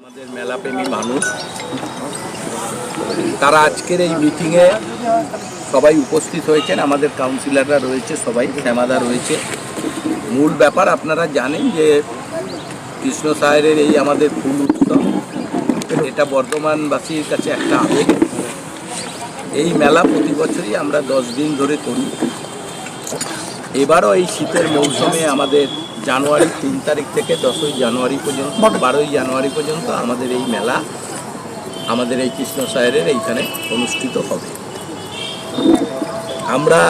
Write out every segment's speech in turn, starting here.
আমাদের মেলাপ্রেমী মানুষ। তারা আজকের এই মিটিংয়ে সবাই উপস্থিত হয়েছেন। আমাদের কাউন্সিলররা রয়েছে, সবাই শ্যামাদা রয়েছে। মূল ব্যাপার আপনারা জানেন যে কৃষ্ণ সাহেবের এই আমাদের ফুল উৎসব, এটা বর্ধমানবাসীর কাছে একটা আবেগ। এই মেলা প্রতি বছরই আমরা দশ দিন ধরে করি। এবারও এই শীতের মৌসুমে আমাদের জানুয়ারি তিন তারিখ থেকে দশই জানুয়ারি পর্যন্ত বারোই জানুয়ারি পর্যন্ত আমাদের এই মেলা আমাদের এই কৃষ্ণ সাহেরের এইখানে অনুষ্ঠিত হবে। আমরা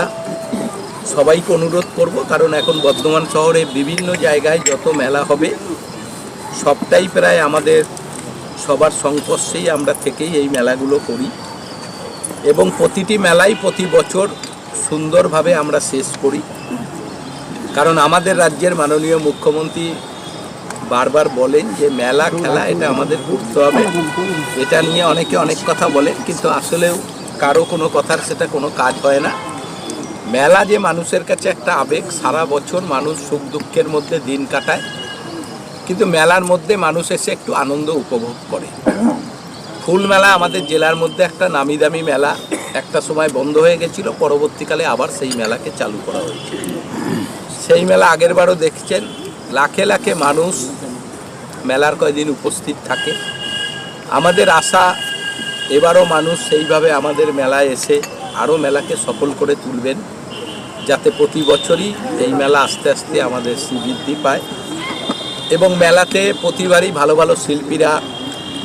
সবাইকে অনুরোধ করব কারণ এখন বর্ধমান শহরে বিভিন্ন জায়গায় যত মেলা হবে সবটাই প্রায় আমাদের সবার সংস্পর্শেই আমরা থেকেই এই মেলাগুলো করি। এবং প্রতিটি মেলাই প্রতি বছর সুন্দরভাবে আমরা শেষ করি। কারণ আমাদের রাজ্যের মাননীয় মুখ্যমন্ত্রী বারবার বলেন যে মেলা, খেলা, এটা আমাদের করতে হবে। এটা নিয়ে অনেকে অনেক কথা বলেন, কিন্তু আসলেও কারও কোনো কথার সেটা কোনো কাজ হয় না। মেলা যে মানুষের কাছে একটা আবেগ, সারা বছর মানুষ সুখ দুঃখের মধ্যে দিন কাটায়, কিন্তু মেলার মধ্যে মানুষ এসে একটু আনন্দ উপভোগ করে। ফুল মেলা আমাদের জেলার মধ্যে একটা নামি দামি মেলা, একটা সময় বন্ধ হয়ে গেছিল, পরবর্তীকালে আবার সেই মেলাকে চালু করা হয়েছে। সেই মেলা আগের বারও দেখছেন। লাখে লাখে মানুষ মেলার কয়দিন উপস্থিত থাকে। আমাদের আশা, এবারও মানুষ সেইভাবে আমাদের মেলায় এসে আরও মেলাকে সফল করে তুলবেন, যাতে প্রতি বছরই এই মেলা আস্তে আস্তে আমাদের শ্রীবৃদ্ধি পায়। এবং মেলাতে প্রতিবারই ভালো ভালো শিল্পীরা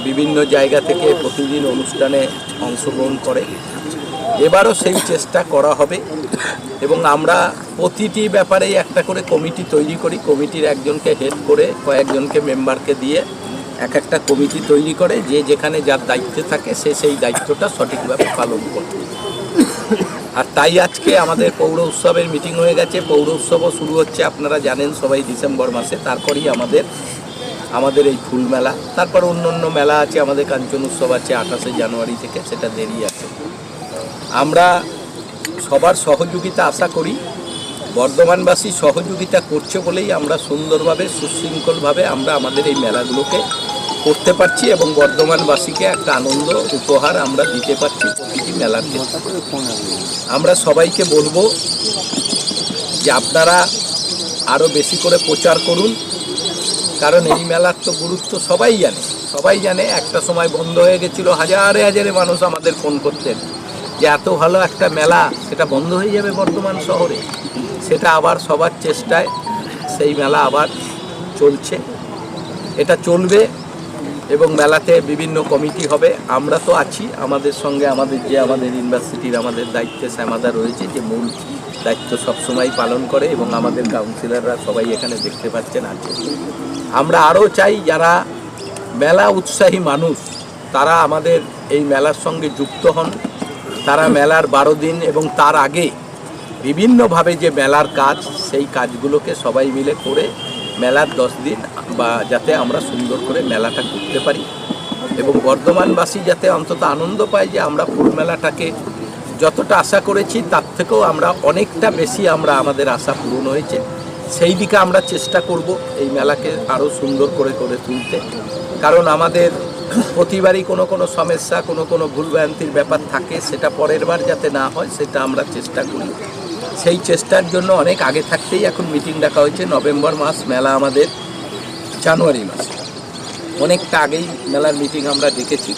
বিভিন্ন জায়গা থেকে প্রতিদিন অনুষ্ঠানে অংশগ্রহণ করে। এবারও সেই চেষ্টা করা হবে এবং আমরা প্রতিটি ব্যাপারেই একটা করে কমিটি তৈরি করি। কমিটির একজনকে হেড করে কয়েকজনকে মেম্বারকে দিয়ে এক একটা কমিটি তৈরি করে। যে যেখানে যার দায়িত্বে থাকে সে সেই দায়িত্বটা সঠিকভাবে পালন করে আর তাই আজকে আমাদের পৌর উৎসবের মিটিং হয়ে গেছে। পৌর উৎসবও শুরু হচ্ছে, আপনারা জানেন সবাই ডিসেম্বর মাসে। তারপরেই আমাদের আমাদের এই ফুল মেলা। তারপর অন্য অন্য মেলা আছে, আমাদের কাঞ্চন উৎসব আছে আঠাশে জানুয়ারি থেকে, সেটা দেরি আছে। আমরা সবার সহযোগিতা আশা করি, বর্ধমানবাসী সহযোগিতা করছে বলেই আমরা সুন্দরভাবে, সুশৃঙ্খলভাবে আমরা আমাদের এই মেলাগুলোকে করতে পারছি এবং বর্ধমানবাসীকে একটা আনন্দ, উপহার আমরা দিতে পারছি প্রতিটি মেলার আমরা সবাইকে বলব যে আপনারা আরও বেশি করে প্রচার করুন, কারণ এই মেলার তো গুরুত্ব সবাই জানে। সবাই জানে একটা সময় বন্ধ হয়ে গেছিল, হাজারে হাজারে মানুষ আমাদের ফোন করতেন। যে এত ভালো একটা মেলা সেটা বন্ধ হয়ে যাবে বর্তমান শহরে, সেটা আবার সবার চেষ্টায় সেই মেলা আবার চলছে। এটা চলবে এবং মেলাতে বিভিন্ন কমিটি হবে। আমরা তো আছি, আমাদের সঙ্গে আমাদের যে আমাদের ইউনিভার্সিটির আমাদের দায়িত্বে শ্যামাদা রয়েছে, যে মূল দায়িত্ব সবসময় পালন করে এবং আমাদের কাউন্সিলররা সবাই এখানে দেখতে পাচ্ছেন, আছে। আমরা আরও চাই যারা মেলা উৎসাহী মানুষ, তারা আমাদের এই মেলার সঙ্গে যুক্ত হন। তারা মেলার বারো দিন এবং তার আগে বিভিন্নভাবে যে মেলার কাজ, সেই কাজগুলোকে সবাই মিলে করে মেলার দশ দিন বা যাতে আমরা সুন্দর করে মেলাটা করতে পারি এবং বর্ধমানবাসী যাতে অন্তত আনন্দ পায় যে আমরা ফুল মেলাটাকে যতটা আশা করেছি, তার থেকেও আমরা অনেকটা বেশি আমরা আমাদের আশা পূরণ হয়েছে। সেই দিকে আমরা চেষ্টা করব এই মেলাকে আরও সুন্দর করে করে তুলতে। কারণ আমাদের প্রতিবারই কোনো কোনো সমস্যা, কোনো কোনো ভুলভ্রান্তির ব্যাপার থাকে, সেটা পরের বার যাতে না হয়, সেটা আমরা চেষ্টা করি। সেই চেষ্টার জন্য অনেক আগে থাকতেই এখন মিটিং ডাকা হয়েছে, নভেম্বর মাস, মেলা আমাদের, জানুয়ারি মাস। অনেকটা আগেই মেলার মিটিং আমরা দেখেছি।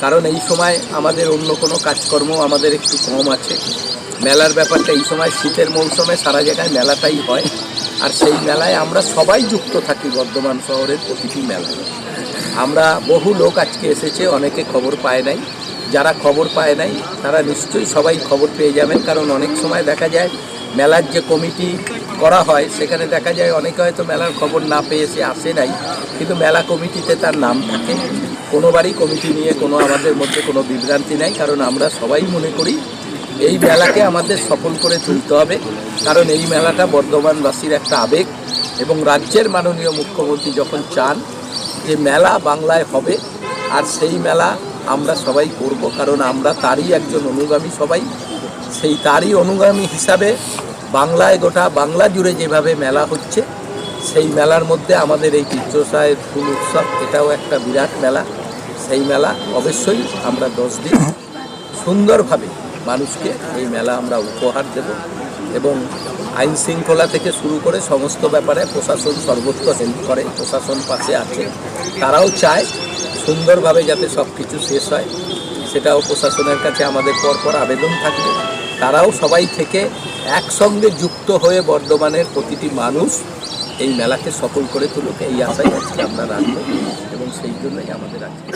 কারণ এই সময় আমাদের অন্য কোনো কাজকর্ম আমাদের একটু কম আছে। মেলার ব্যাপারটা এই সময় শীতের মৌসুমে সারা জায়গায় মেলাটাই হয়। আর সেই মেলায় আমরা সবাই যুক্ত থাকি বর্ধমান শহরের প্রতিটি মেলায়। আমরা বহু লোক আজকে এসেছে, অনেকে খবর পায় নাই। যারা খবর পায় নাই, তারা নিশ্চয়ই সবাই খবর পেয়ে যাবেন, কারণ অনেক সময় দেখা যায় মেলার যে কমিটি করা হয়, সেখানে দেখা যায় অনেকে হয়তো মেলার খবর না পেয়ে সে আসে নাই, কিন্তু মেলা কমিটিতে তার নাম থাকে। কোনোবারই কমিটি নিয়ে কোনো আমাদের মধ্যে কোনো বিভ্রান্তি নাই, কারণ আমরা সবাই মনে করি এই মেলাকে আমাদের সফল করে তুলতে হবে, কারণ এই মেলাটা বর্ধমানবাসীর একটা আবেগ এবং রাজ্যের মাননীয় মুখ্যমন্ত্রী যখন চান যে মেলা বাংলায় হবে, আর সেই মেলা আমরা সবাই করব, কারণ আমরা তারই একজন অনুগামী সবাই। সেই তারই অনুগামী হিসাবে বাংলায় গোটা বাংলা জুড়ে যেভাবে মেলা হচ্ছে, সেই মেলার মধ্যে আমাদের এই কীর্তসায়ের ফুল উৎসব, এটাও একটা বিরাট মেলা। সেই মেলা অবশ্যই আমরা দশ দিন সুন্দরভাবে মানুষকে এই মেলা আমরা উপহার দেব এবং আইন শৃঙ্খলা থেকে শুরু করে সমস্ত ব্যাপারে প্রশাসন সর্বত্র হেল্প করে, প্রশাসন পাশে আছে। তারাও চায় সুন্দরভাবে যাতে সব কিছু শেষ হয়। সেটাও প্রশাসনের কাছে আমাদের পরপর আবেদন থাকবে। তারাও সবাই থেকে একসঙ্গে যুক্ত হয়ে বর্ধমানের প্রতিটি মানুষ এই মেলাকে সফল করে তুলুক, এই আশাই আজকে আমরা রাখব। এবং সেই জন্যই আমাদের আজকে